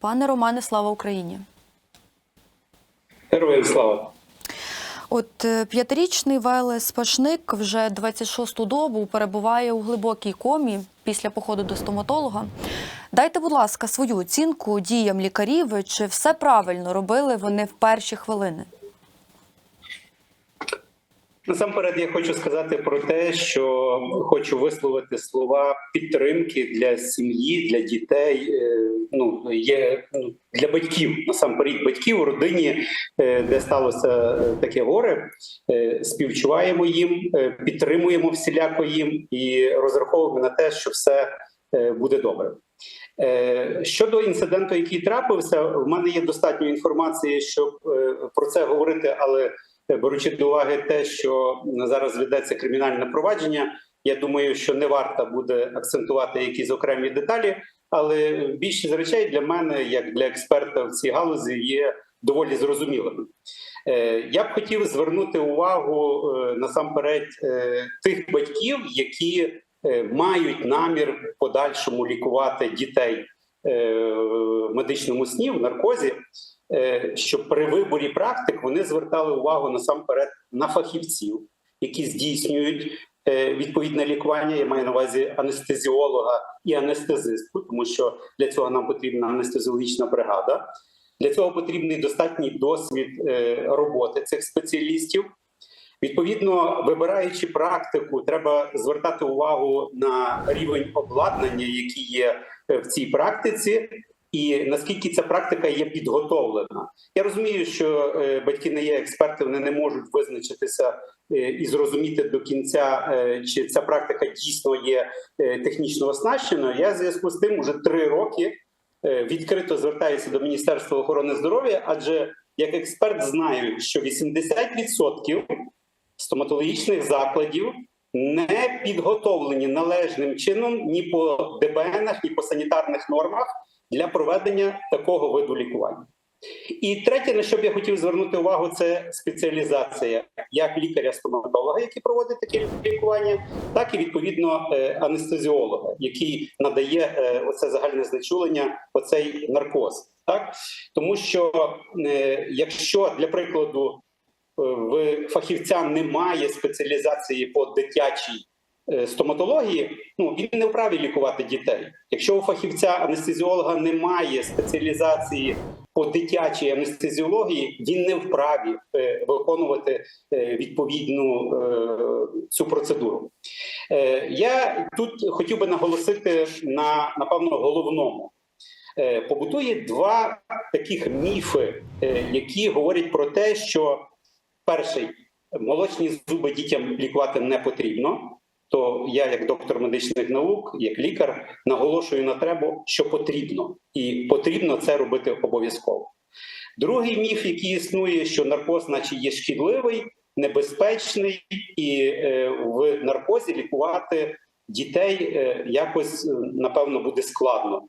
Пане Романе, слава Україні! Героям слава! От е, п'ятирічний Велес Пашник вже 26-ту добу перебуває у глибокій комі після походу до стоматолога. Дайте, будь ласка, свою оцінку діям лікарів, чи все правильно робили вони в перші хвилини? Насамперед, я хочу сказати про те, що хочу висловити слова підтримки для сім'ї, для дітей. е, Ну є ну, для батьків насамперед батьків у родині, е, де сталося е, таке горе. Співчуваємо їм, підтримуємо всіляко їм і розраховуємо на те, що все буде добре. Щодо інциденту, який трапився, в мене є достатньо інформації, щоб про це говорити, але беручи до уваги те, що зараз ведеться кримінальне провадження, я думаю, що не варто буде акцентувати якісь окремі деталі. Але більшість речей для мене, як для експерта в цій галузі, є доволі зрозумілими. Е, Я б хотів звернути увагу е, насамперед е, тих батьків, які е, мають намір в подальшому лікувати дітей е, медичному сні в наркозі. е, Що при виборі практик вони звертали увагу насамперед на фахівців, які здійснюють е, відповідне лікування. Я маю на увазі анестезіолога і анестезисту, тому що для цього нам потрібна анестезіологічна бригада. Для цього потрібний достатній досвід е, роботи цих спеціалістів. Відповідно, вибираючи практику, треба звертати увагу на рівень обладнання, який є в цій практиці, і наскільки ця практика є підготовлена. Я розумію, що е, батьки не є експерти, вони не можуть визначитися е, і зрозуміти до кінця, е, чи ця практика дійсно є технічно оснащеною. Я в зв'язку з тим уже три роки відкрито звертаюся до Міністерства охорони здоров'я, адже як експерт знаю, що 80% стоматологічних закладів не підготовлені належним чином ні по ДБНах, ні по санітарних нормах для проведення такого виду лікування. І третє, на що б я хотів звернути увагу, це спеціалізація як лікаря-стоматолога, який проводить таке лікування, так і відповідно е, анестезіолога, який надає е, оце загальне знечулення, оцей наркоз. Так тому що е, якщо для прикладу в фахівця немає спеціалізації по дитячій стоматології, ну він не вправі лікувати дітей. Якщо у фахівця анестезіолога немає спеціалізації по дитячій анестезіології, він не вправі е, виконувати е, відповідну е, цю процедуру. Е, я тут хотів би наголосити на напевно головному. Е, побутує два таких міфи, е, які говорять про те, що перший молочні зуби дітям лікувати не потрібно. То я, як доктор медичних наук, як лікар, наголошую на треба, що потрібно, і потрібно це робити обов'язково. Другий міф, який існує, що наркоз, наче є шкідливий, небезпечний, і е, в наркозі лікувати дітей е, якось е, напевно буде складно.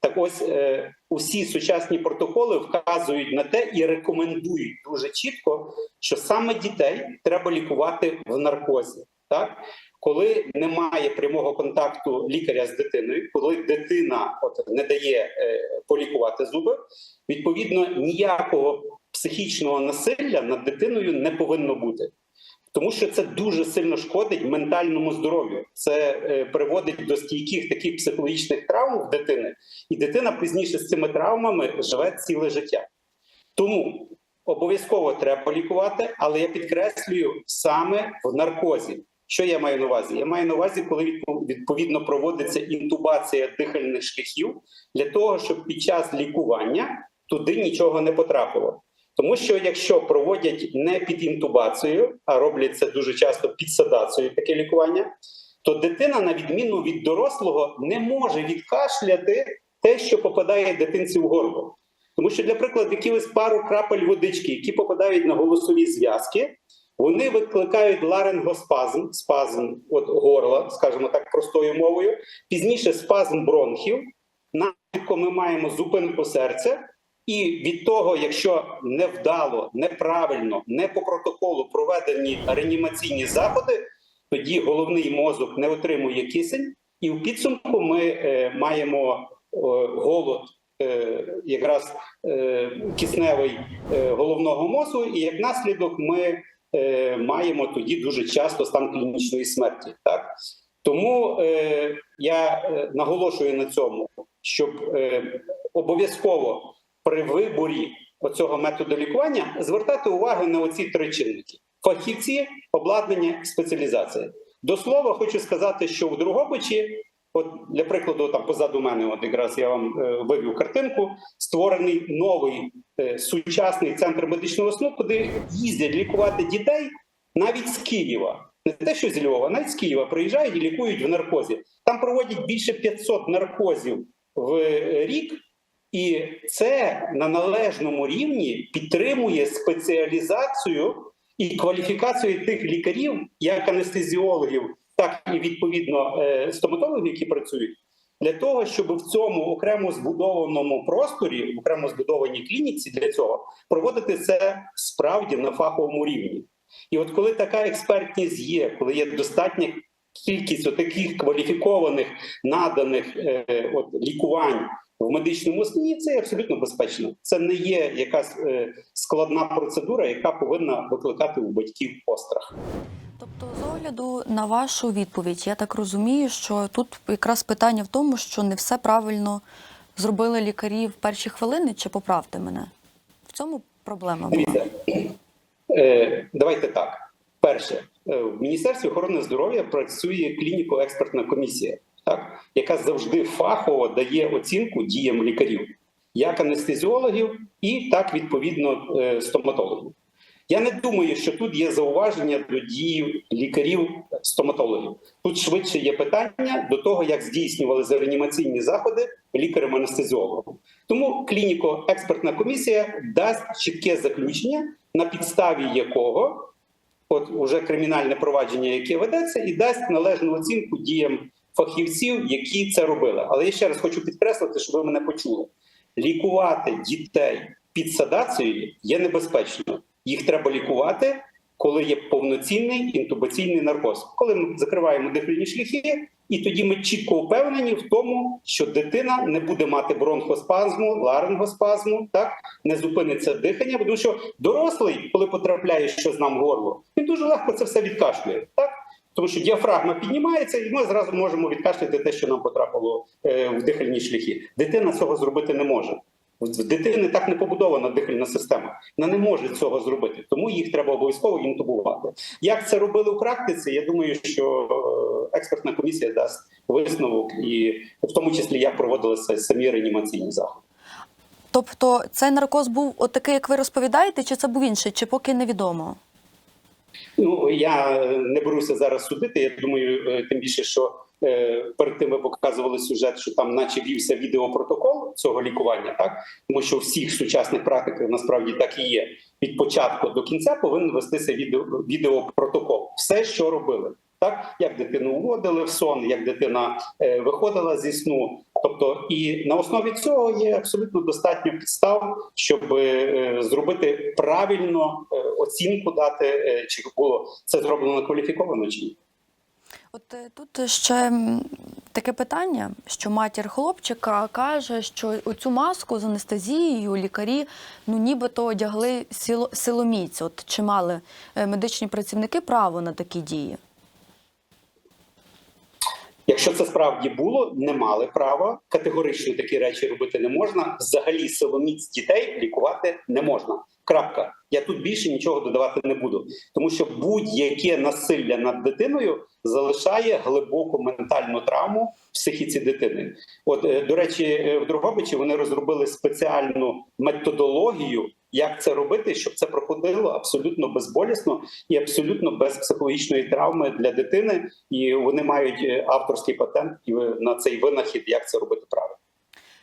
Так ось е, усі сучасні протоколи вказують на те і рекомендують дуже чітко, що саме дітей треба лікувати в наркозі. Так? Коли немає прямого контакту лікаря з дитиною, коли дитина от, не дає е, полікувати зуби, відповідно ніякого психічного насилля над дитиною не повинно бути. Тому що це дуже сильно шкодить ментальному здоров'ю. Це е, приводить до стійких таких психологічних травм в дитини, і дитина пізніше з цими травмами живе ціле життя. Тому обов'язково треба лікувати, але я підкреслюю саме в наркозі. Що я маю на увазі? Я маю на увазі, коли відповідно проводиться інтубація дихальних шляхів для того, щоб під час лікування туди нічого не потрапило. Тому що якщо проводять не під інтубацією, а роблять це дуже часто під седацією, таке лікування, то дитина, на відміну від дорослого, не може відкашляти те, що попадає дитинці в горло. Тому що, для прикладу, якихось пару крапель водички, які попадають на голосові зв'язки, вони викликають ларингоспазм, спазм от горла, скажімо так, простою мовою, пізніше спазм бронхів. Наслідком ми маємо зупинку серця, і від того, якщо невдало, неправильно, не по протоколу проведені реанімаційні заходи, тоді головний мозок не отримує кисень, і в підсумку ми е, маємо е, голод е, якраз е, кисневий е, головного мозку, і як наслідок ми е, маємо тоді дуже часто стан клінічної смерті. Так тому е, я е, наголошую на цьому, щоб е, обов'язково при виборі оцього методу лікування звертати увагу на оці три чинники: фахівці, обладнання, спеціалізація. До слова, хочу сказати, що в Другобичі, от для прикладу, там позаду мене, от якраз я вам е, вивів картинку, створений новий е, сучасний центр медичного сну, куди їздять лікувати дітей навіть з Києва. Не те, що з Львова, навіть з Києва приїжджають і лікують в наркозі. Там проводять більше 500 наркозів в е, рік, і це на належному рівні підтримує спеціалізацію і кваліфікацію тих лікарів, як анестезіологів, так і відповідно е, стоматологів, які працюють, для того, щоб в цьому окремо збудованому просторі, в окремо збудованій клініці для цього проводити це справді на фаховому рівні. І от коли така експертність є, коли є достатня кількість таких кваліфікованих наданих е, от, лікувань в медичному сні, це абсолютно безпечно. Це не є якась е, складна процедура, яка повинна викликати у батьків острах. Тобто, з огляду на вашу відповідь, я так розумію, що тут якраз питання в тому, що не все правильно зробили лікарі в перші хвилини, чи поправте мене? В цьому проблема була. Е, давайте так. Перше, е, в Міністерстві охорони здоров'я працює клініко-експертна комісія, так, яка завжди фахово дає оцінку діям лікарів, як анестезіологів, і так відповідно е, стоматологів. Я не думаю, що тут є зауваження до дії лікарів-стоматологів. Тут швидше є питання до того, як здійснювали реанімаційні заходи лікарем-анестезіологом. Тому клініко-експертна комісія дасть чітке заключення, на підставі якого от уже кримінальне провадження, яке ведеться, і дасть належну оцінку діям фахівців, які це робили. Але я ще раз хочу підкреслити, щоб ви мене почули: лікувати дітей під седацією є небезпечно. Їх треба лікувати, коли є повноцінний інтубаційний наркоз, коли ми закриваємо дихальні шляхи, і тоді ми чітко впевнені в тому, що дитина не буде мати бронхоспазму, ларингоспазму, так не зупиниться дихання, тому що дорослий, коли потрапляє щось нам в горло, він дуже легко це все відкашлює. Так тому що діафрагма піднімається, і ми зразу можемо відкашляти те, що нам потрапило е, в дихальні шляхи. Дитина цього зробити не може. В дитини так не побудована дихальна система. Вона не може цього зробити, тому їх треба обов'язково інтубувати. Як це робили у практиці? Я думаю, що е, експертна комісія дасть висновок, і в тому числі як проводилися самі реанімаційні заходи. Тобто, цей наркоз був отакий, як ви розповідаєте, чи це був інший, чи поки невідомо? Ну я не беруся зараз судити. Я думаю, е, тим більше, що е, перед тим ви показували сюжет, що там, наче вівся відеопротокол цього лікування, так тому що всіх сучасних практиках насправді так і є. Від початку до кінця повинен вестися відео, відеопротокол. Все, що робили. Так, як дитину уводили в сон, як дитина е, виходила зі сну, тобто і на основі цього є абсолютно достатньо підстав, щоб е, зробити правильно е, оцінку дати, е, чи було це зроблено кваліфіковано чи ні. От е, тут ще таке питання, що матір хлопчика каже, що оцю маску з анестезією лікарі ну нібито одягли силоміць. От чи мали е, медичні працівники право на такі дії? Якщо це справді було, не мали права. Категорично такі речі робити не можна. Взагалі силоміць дітей лікувати не можна. Крапка. Я тут більше нічого додавати не буду, тому що будь-яке насилля над дитиною залишає глибоку ментальну травму в психіці дитини. От е, до речі, е, в Дрогобичі вони розробили спеціальну методологію, як це робити, щоб це проходило абсолютно безболісно і абсолютно без психологічної травми для дитини. І вони мають е, авторський патент на цей винахід, як це робити правильно.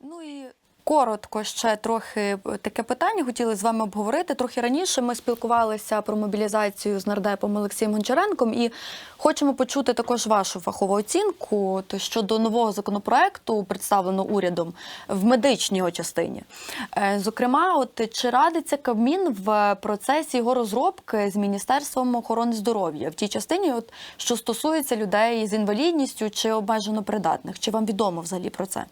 Ну і коротко ще трохи е, таке питання хотіли з вами обговорити. Трохи раніше ми спілкувалися про мобілізацію з нардепом Олексієм Гончаренком і хочемо почути також вашу фахову оцінку щодо нового законопроекту, представленого урядом в медичній частині. Е, Зокрема, от чи радиться Кабмін в процесі його розробки з Міністерством охорони здоров'я в тій частині, от що стосується людей з інвалідністю чи обмежено придатних? Чи вам відомо взагалі про це?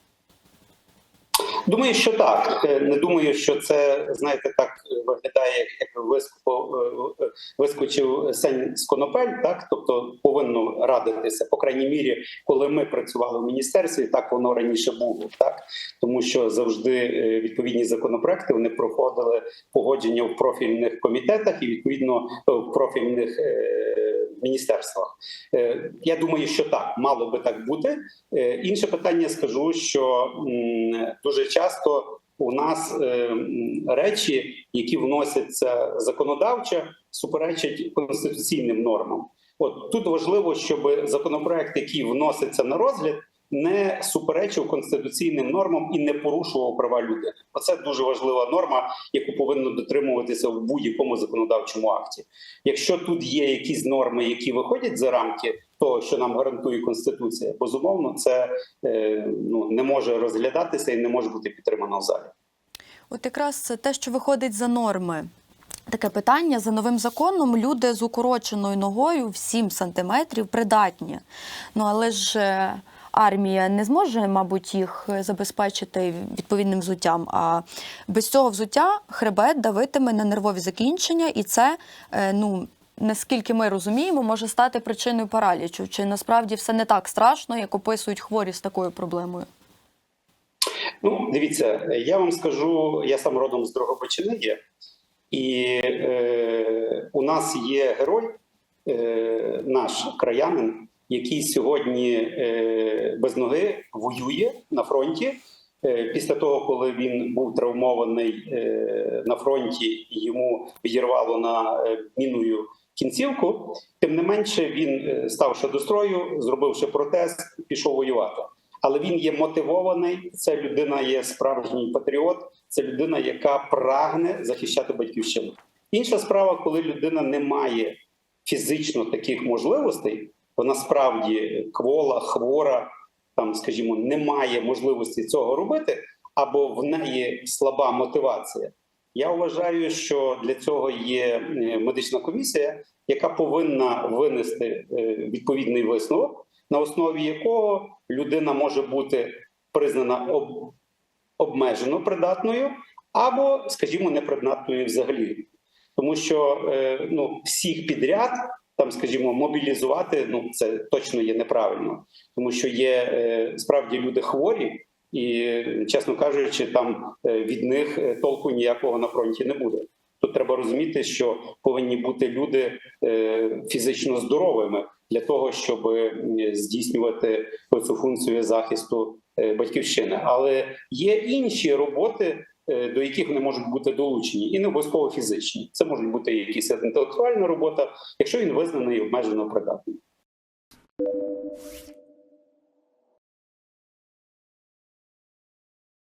Думаю, що так. Е, Не думаю, що це знаєте, так виглядає, як вискупо, е, вискочив сень з конопель. Так, тобто повинно радитися, по крайній мірі, коли ми працювали в міністерстві, так воно раніше було. Так тому що завжди е, відповідні законопроекти вони проходили погодження в профільних комітетах і відповідно в профільних е, міністерствах. Е, Я думаю, що так мало би так бути. Е, Інше питання скажу, що дуже часто у нас е, речі, які вносяться законодавчо, суперечать конституційним нормам. От тут важливо, щоб законопроект, який вноситься на розгляд, не суперечив конституційним нормам і не порушував права людини. Оце дуже важлива норма, яку повинно дотримуватися в будь-якому законодавчому акті. Якщо тут є якісь норми, які виходять за рамки того, що нам гарантує конституція, безумовно, це е, ну не може розглядатися і не може бути підтримано в залі. От якраз це те, що виходить за норми. Таке питання за новим законом люди з укороченою ногою в 7 сантиметрів придатні. Ну але ж е, армія не зможе, мабуть, їх забезпечити відповідним взуттям. А без цього взуття хребет давитиме на нервові закінчення, і це е, ну. Наскільки ми розуміємо, може стати причиною паралічу. Чи насправді все не так страшно, як описують хворі з такою проблемою? Ну, дивіться, я вам скажу, я сам родом з Дрогобичини є, і е, у нас є герой, е, наш краянин, який сьогодні е, без ноги воює на фронті. Е, Після того, коли він був травмований е, на фронті, йому відірвало на міною кінцівку, тим не менше він, ставши до строю, зробивши протез, пішов воювати. Але він є мотивований. Це людина є справжній патріот, це людина, яка прагне захищати батьківщину. Інша справа, коли людина не має фізично таких можливостей, вона справді квола, хвора, там, скажімо, не має можливості цього робити, або в неї слаба мотивація. Я вважаю, що для цього є е, медична комісія, яка повинна винести е, відповідний висновок, на основі якого людина може бути признана об, обмежено придатною, або, скажімо, непридатною взагалі. Тому що е, ну, всіх підряд, там, скажімо, мобілізувати ну це точно є неправильно, тому що є е, справді люди хворі, і, чесно кажучи, там е, від них е, толку ніякого на фронті не буде. Тут треба розуміти, що повинні бути люди фізично здоровими для того, щоб здійснювати цю функцію захисту батьківщини. Але є інші роботи, до яких вони можуть бути долучені, і не обов'язково фізичні. Це може бути якась інтелектуальна робота, якщо він визнаний обмежено придатним.